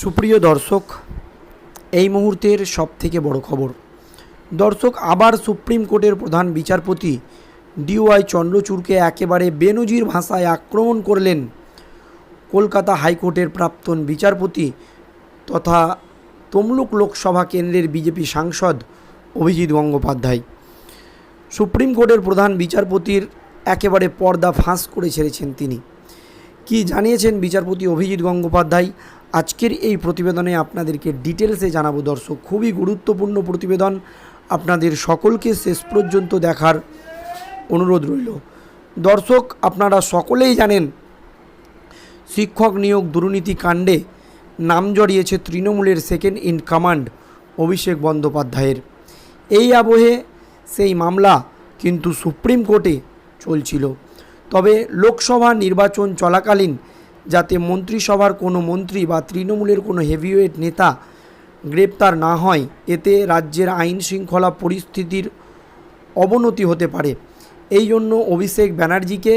সুপ্রিয় দর্শক, এই মুহূর্তের সবথেকে বড় খবর। দর্শক, আবার সুপ্রিম কোর্টের প্রধান বিচারপতি ডিওয়াই চন্দ্রচূড়কে একেবারে বেনজির ভাষায় আক্রমণ করলেন কলকাতা হাইকোর্টের প্রাক্তন বিচারপতি তথা তমলুক লোকসভা কেন্দ্রের বিজেপি সাংসদ অভিজিৎ গঙ্গোপাধ্যায়। সুপ্রিম কোর্টের প্রধান বিচারপতির একেবারে পর্দা ফাঁস করে ছেড়েছেন তিনি। কি জানিয়েছেন বিচারপতি অভিজিৎ গঙ্গোপাধ্যায়? আজকের এই প্রতিবেদনে আপনাদেরকে ডিটেলসে জানাব দর্শক, খুবই গুরুত্বপূর্ণ প্রতিবেদন। আপনাদের সকলকে শেষ পর্যন্ত দেখার অনুরোধ রইল। দর্শক, আপনারা সকলেই জানেন, শিক্ষক নিয়োগ দুর্নীতি কাণ্ডে নাম জড়িয়েছে তৃণমূলের সেকেন্ড ইন কমান্ড অভিষেক বন্দ্যোপাধ্যায়ের। এই আবহে সেই মামলা কিন্তু সুপ্রিম কোর্টে চলছিল। তবে লোকসভা নির্বাচন চলাকালীন যাতে মন্ত্রিসভার কোনো মন্ত্রী বা তৃণমূলের কোনো হেভিওয়েট নেতা গ্রেপ্তার না হয়, এতে রাজ্যের আইন শৃঙ্খলা পরিস্থিতির অবনতি হতে পারে। এই জন্য অভিষেক ব্যানার্জিকে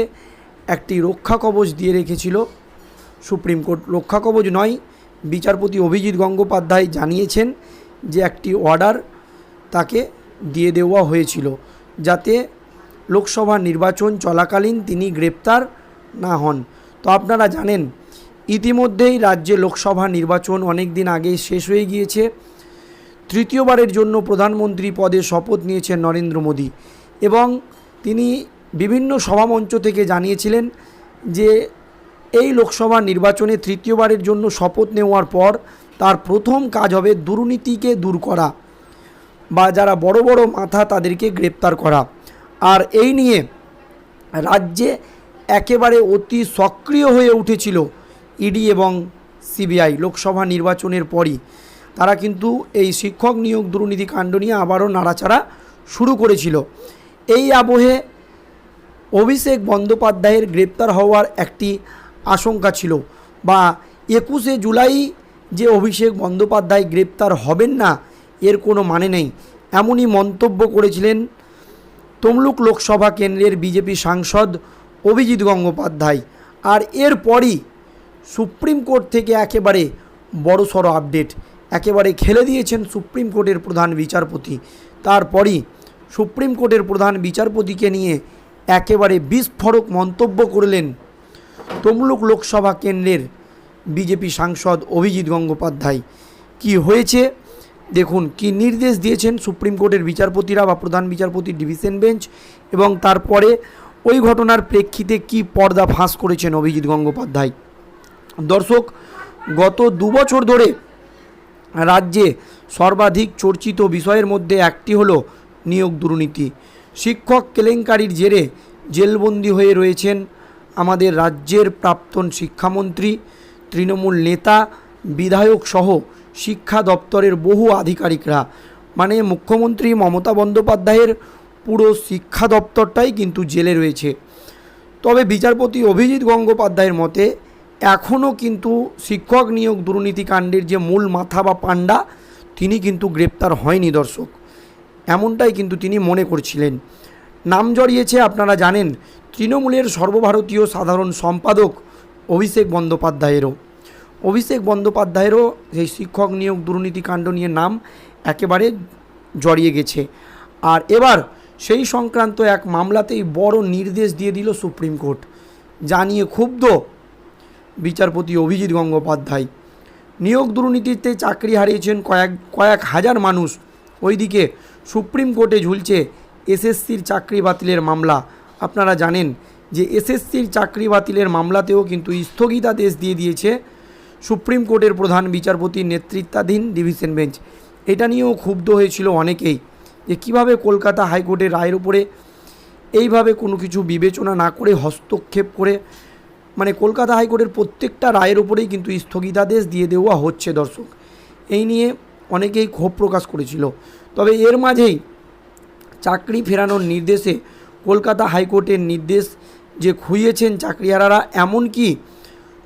একটি রক্ষা কবচ দিয়ে রেখেছিল সুপ্রিম কোর্ট। রক্ষা কবচ নয়, বিচারপতি অভিজিৎ গঙ্গোপাধ্যায় জানিয়েছেন যে একটি অর্ডার তাকে দিয়ে দেওয়া হয়েছিল, যাতে লোকসভা নির্বাচন চলাকালীন তিনি গ্রেপ্তার না হন। তো আপনারা জানেন, ইতিমধ্যেই রাজ্যে লোকসভা নির্বাচন অনেক দিন আগে শেষ হয়ে গিয়েছে। তৃতীয়বারের জন্য প্রধানমন্ত্রী পদে শপথ নিয়েছেন নরেন্দ্র মোদী এবং তিনি বিভিন্ন সভামঞ্চ থেকে জানিয়েছিলেন যে, এই লোকসভা নির্বাচনে তৃতীয়বারের জন্য শপথ নেওয়ার পর তার প্রথম কাজ হবে দুর্নীতিকে দূর করা বা যারা বড় বড় মাথা তাদেরকে গ্রেপ্তার করা। আর এই নিয়ে রাজ্যে একেবারে অতি সক্রিয় হয়ে উঠেছিল ইডি এবং সিবিআই লোকসভা নির্বাচনের পরই। তারা কিন্তু এই শিক্ষক নিয়োগ দুর্নীতি কাণ্ড নিয়ে আবারও নাড়াচাড়া শুরু করেছিল। এই আবহে অভিষেক বন্দ্যোপাধ্যায়ের গ্রেপ্তার হওয়ার একটি আশঙ্কা ছিল বা একুশে জুলাই যে অভিষেক বন্দ্যোপাধ্যায় গ্রেপ্তার হবেন না, এর কোনো মানে নেই। এমনই মন্তব্য করেছিলেন তমলুক লোকসভা কেন্দ্রের বিজেপি সাংসদ অভিজিৎ গঙ্গোপাধ্যায়। আর এরপরই সুপ্রিম কোর্ট থেকে একেবারে বড়সড় আপডেট। একেবারে খেলে দিয়েছেন সুপ্রিম কোর্টের প্রধান বিচারপতি। তারপরই সুপ্রিম কোর্টের প্রধান বিচারপতিকে নিয়ে একেবারে বিস্ফোরক মন্তব্য করলেন তমলুক লোকসভা কেন্দ্রের বিজেপি সাংসদ অভিজিৎ গঙ্গোপাধ্যায়। কি হয়েছে? দেখুন, কি নির্দেশ দিয়েছেন সুপ্রিম কোর্টের বিচারপতিরা বা প্রধান বিচারপতি ডিভিশন বেঞ্চ এবং তারপরে ওই ঘটনার প্রেক্ষিতে কি পর্দা ফাঁস করেছেন অভিজিৎ গঙ্গোপাধ্যায়? দর্শক, গত দু বছর ধরে রাজ্যে সর্বাধিক চর্চিত বিষয়ের মধ্যে একটি হলো নিয়োগ দুর্নীতি। শিক্ষক কেলেঙ্কারির জেরে জেলবন্দি হয়ে রয়েছেন আমাদের রাজ্যের প্রাক্তন শিক্ষামন্ত্রী, তৃণমূল নেতা, বিধায়ক সহ শিক্ষা দপ্তরের বহু আধিকারিকরা। মানে মুখ্যমন্ত্রী মমতা বন্দ্যোপাধ্যায়ের পুরো শিক্ষা দপ্তরটাই কিন্তু জেলে রয়েছে। তবে বিচারপতি অভিজিৎ গঙ্গোপাধ্যায়ের মতে, এখনও কিন্তু শিক্ষক নিয়োগ দুর্নীতিকাণ্ডের যে মূল মাথা বা পাণ্ডা, তিনি কিন্তু গ্রেপ্তার হয়নি দর্শক। এমনটাই কিন্তু তিনি মনে করছিলেন। নাম জড়িয়েছে, আপনারা জানেন, তৃণমূলের সর্বভারতীয় সাধারণ সম্পাদক অভিষেক বন্দ্যোপাধ্যায়েরও। অভিষেক বন্দ্যোপাধ্যায়েরও সেই শিক্ষক নিয়োগ দুর্নীতিকাণ্ড নিয়ে নাম একেবারে জড়িয়ে গেছে। আর এবার সেই সংক্রান্ত এক মামলাতেই বড় নির্দেশ দিয়ে দিল সুপ্রিম কোর্ট। জানিয়ে ক্ষুব্ধ বিচারপতি অভিজিৎ গঙ্গোপাধ্যায়। নিয়োগ দুর্নীতিতে চাকরি হারিয়েছেন কয়েক কয়েক হাজার মানুষ। ওইদিকে সুপ্রিম কোর্টে ঝুলছে এসএসসির চাকরি বাতিলের মামলা। আপনারা জানেন যে এসএসসির চাকরি বাতিলের মামলাতেও কিন্তু স্থগিতাদেশ দিয়ে দিয়েছে সুপ্রিম কোর্টের প্রধান বিচারপতির নেতৃত্বাধীন ডিভিশন বেঞ্চ। এটা নিয়েও ক্ষুব্ধ হয়েছিল অনেকেই। যে কীভাবে কলকাতা হাইকোর্টের রায়ের উপরে এইভাবে কোনো কিছু বিবেচনা না করে, হস্তক্ষেপ করে মানে কলকাতা হাইকোর্টের প্রত্যেকটা রায়ের উপরেই কিন্তু স্থগিতাদেশ দিয়ে দেওয়া হচ্ছে দর্শক। এই নিয়ে অনেকেই ক্ষোভ প্রকাশ করেছিল। তবে এর মাঝেই চাকরি ফেরানোর নির্দেশে কলকাতা হাইকোর্টের নির্দেশ যে খুইয়েছেন চাকরিহারারা, এমনকি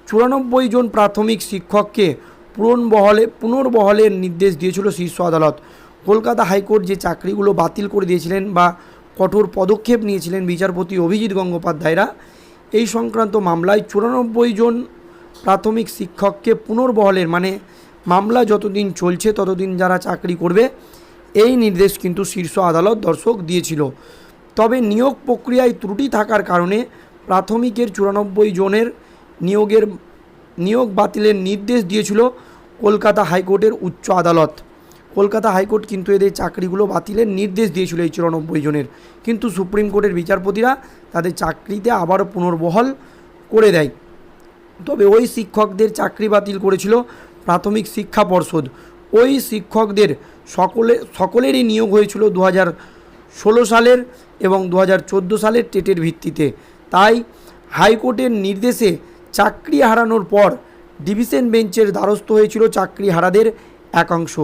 চুরানব্বই জন প্রাথমিক শিক্ষককে পুনর্বহলে পুনর্বহলের নির্দেশ দিয়েছিল শীর্ষ আদালত। কলকাতা হাইকোর্ট যে চাকরিগুলো বাতিল করে দিয়েছিলেন বা কঠোর পদক্ষেপ নিয়েছিলেন বিচারপতি অভিজিৎ গঙ্গোপাধ্যায়রা, এই সংক্রান্ত মামলায় চুরানব্বই জন প্রাথমিক শিক্ষককে পুনর্বহলের মানে মামলা যতদিন চলছে ততদিন যারা চাকরি করবে, এই নির্দেশ কিন্তু শীর্ষ আদালত দর্শক দিয়েছিল। তবে নিয়োগ প্রক্রিয়ায় ত্রুটি থাকার কারণে প্রাথমিকের চুরানব্বই জনের নিয়োগের, নিয়োগ বাতিলের নির্দেশ দিয়েছিল কলকাতা হাইকোর্টের উচ্চ আদালত। কলকাতা হাইকোর্ট কিন্তু এদের চাকরিগুলো বাতিলের নির্দেশ দিয়েছিল এই চুরানব্বই জনের। কিন্তু সুপ্রিম কোর্টের বিচারপতিরা তাদের চাকরিতে আবারও পুনর্বহাল করে দেয়। তবে ওই শিক্ষকদের চাকরি বাতিল করেছিল প্রাথমিক শিক্ষা পর্ষদ। ওই শিক্ষকদের সকলে, সকলেরই নিয়োগ হয়েছিল দু ষোলো সালের এবং দু হাজার চোদ্দ সালের টেটের ভিত্তিতে। তাই হাইকোর্টের নির্দেশে চাকরি হারানোর পর ডিভিশন বেঞ্চের দ্বারস্থ হয়েছিল চাকরি হারাদের একাংশ।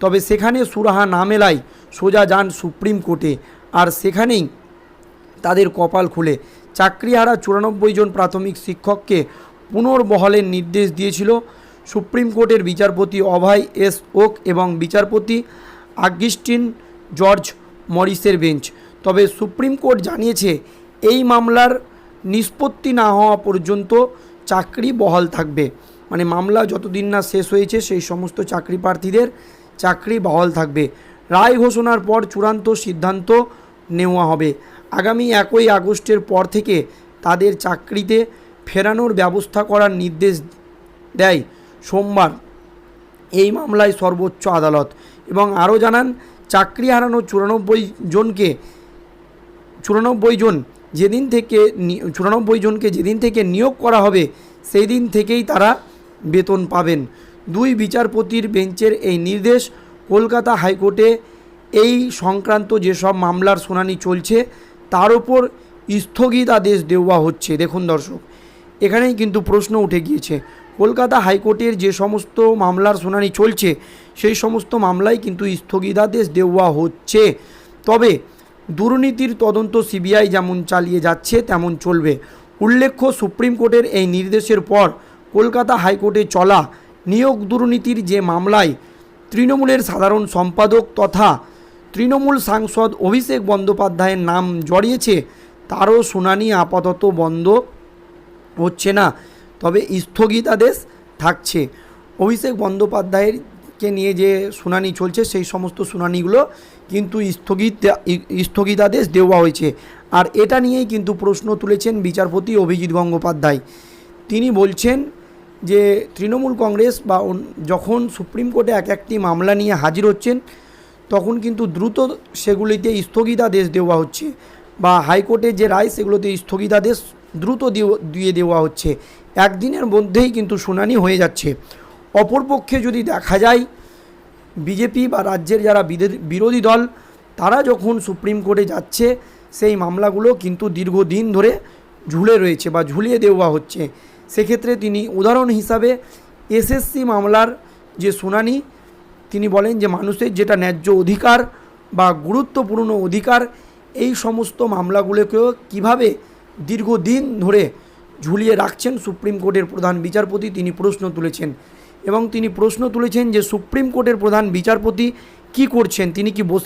তবে সেখানে সুরাহা না মেলায় সোজা যান সুপ্রিম কোর্টে। আর সেখানেই তাদের কপাল খুলে। চাকরিহারা চুরানব্বই জন প্রাথমিক শিক্ষককে পুনর্বহলের নির্দেশ দিয়েছিল সুপ্রিম কোর্টের বিচারপতি অভয় এস ওক এবং বিচারপতি আগস্টিন জর্জ মরিসের বেঞ্চ। তবে সুপ্রিম কোর্ট জানিয়েছে, এই মামলার নিষ্পত্তি না হওয়া পর্যন্ত চাকরি বহাল থাকবে। মানে মামলা যতদিন না শেষ হয়েছে, সেই সমস্ত চাকরি প্রার্থীদের চাকরি বহাল থাকবে। রায় ঘোষণার পর চূড়ান্ত সিদ্ধান্ত নেওয়া হবে। আগামী একই আগস্টের পর থেকে তাদের চাকরিতে ফেরানোর ব্যবস্থা করার নির্দেশ দেয় সোমবার এই মামলায় সর্বোচ্চ আদালত এবং আরও জানান, চাকরি হারানো চুরানব্বই জনকে, চুরানব্বই জন যেদিন থেকে চুরানব্বই জনকে যেদিন থেকে নিয়োগ করা হবে, সেই দিন থেকেই তারা বেতন পাবেন। দুই বিচারপতির বেঞ্চের এই নির্দেশ কলকাতা হাইকোর্টে এই সংক্রান্ত যেসব মামলার শুনানি চলছে, তার ওপর স্থগিতাদেশ দেওয়া হচ্ছে। দেখুন দর্শক, এখানেই কিন্তু প্রশ্ন উঠে গিয়েছে। কলকাতা হাইকোর্টের যে সমস্ত মামলার শুনানি চলছে, সেই সমস্ত মামলায় কিন্তু স্থগিতাদেশ দেওয়া হচ্ছে। তবে দুর্নীতির তদন্ত সিবিআই যেমন চালিয়ে যাচ্ছে, তেমন চলবে। উল্লেখ্য, সুপ্রিম কোর্টের এই নির্দেশের পর কলকাতা হাইকোর্টে চলা নিয়োগ দুর্নীতির যে মামলায় তৃণমূলের সাধারণ সম্পাদক তথা তৃণমূল সাংসদ অভিষেক বন্দ্যোপাধ্যায়ের নাম জড়িয়েছে, তারও শুনানি আপাতত বন্ধ হচ্ছে না। তবে স্থগিতাদেশ থাকছে। অভিষেক বন্দ্যোপাধ্যায়েরকে নিয়ে যে শুনানি চলছে, সেই সমস্ত শুনানিগুলো কিন্তু স্থগিত, স্থগিতাদেশ দেওয়া হয়েছে। আর এটা নিয়েই কিন্তু প্রশ্ন তুলেছেন বিচারপতি অভিজিৎ গঙ্গোপাধ্যায়। তিনি বলছেন যে তৃণমূল কংগ্রেস বা যখন সুপ্রিম কোর্টে এক একটি মামলা নিয়ে হাজির হচ্ছেন, তখন কিন্তু দ্রুত সেগুলিতে স্থগিতাদেশ দেওয়া হচ্ছে বা হাইকোর্টের যে রায় সেগুলোতে স্থগিতাদেশ দ্রুত দিয়ে দেওয়া হচ্ছে। একদিনের মধ্যেই কিন্তু শুনানি হয়ে যাচ্ছে। অপরপক্ষে যদি দেখা যায়, বিজেপি বা রাজ্যের যারা বিরোধী দল, তারা যখন সুপ্রিম কোর্টে যাচ্ছে, সেই মামলাগুলো কিন্তু দীর্ঘদিন ধরে ঝুলে রয়েছে বা ঝুলিয়ে দেওয়া হচ্ছে। সেক্ষেত্রে তিনি উদাহরণ হিসাবে এসএসসি মামলার যে শুনানি, তিনি বলেন যে মানুষের যেটা ন্যায্য অধিকার বা গুরুত্বপূর্ণ অধিকার, এই সমস্ত মামলাগুলোকেও কীভাবে দীর্ঘদিন ধরে ঝুলিয়ে রাখছেন সুপ্রিম কোর্টের প্রধান বিচারপতি, তিনি প্রশ্ন তুলেছেন। এবং তিনি প্রশ্ন তুলেছেন যে সুপ্রিম কোর্টের প্রধান বিচারপতি কি করছেন? তিনি কি বসে